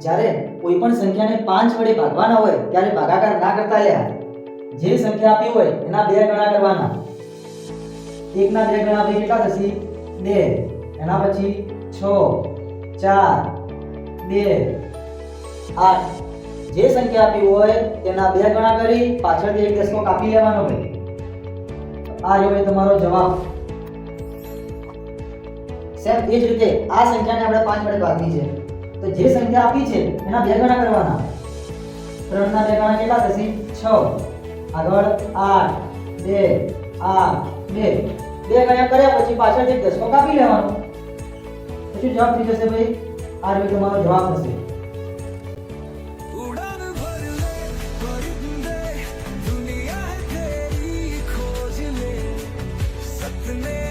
જ્યારે કોઈ પણ સંખ્યાને પાંચ વડે ભાગવાના હોય, ત્યારે ભાગાકાર ના કરતા લ્યા જે સંખ્યા આપી હોય, એના બે ગણા કરવાના. એકના બે ગણા આપી કેટલા થશે? બે. એના પછી છ, ચાર, બે, આઠ. જે સંખ્યા આપી હોય, તેના બે ગણા કરી પાછળથી એક દસમો કાપી લેવાનો ભાઈ. આ રહ્યો તમારો જવાબ. સેમ એ જ રીતે આ સંખ્યાને આપણે પાંચ વડે ભાગી છે. તો જે સંખ્યા આપી છે, એના બે ગણા કરવાના. ત્રણ ના બે ગણા કેટલા થશે? છ. આગળ આઠ, બે આ બે. બે ગણ્યા કર્યા પછી પાછળ એક દસમો કાપી લેવાનો. પછી જવાબ થઈ જશે ભાઈ, આ રીતે તમારો જવાબ થશે. સપને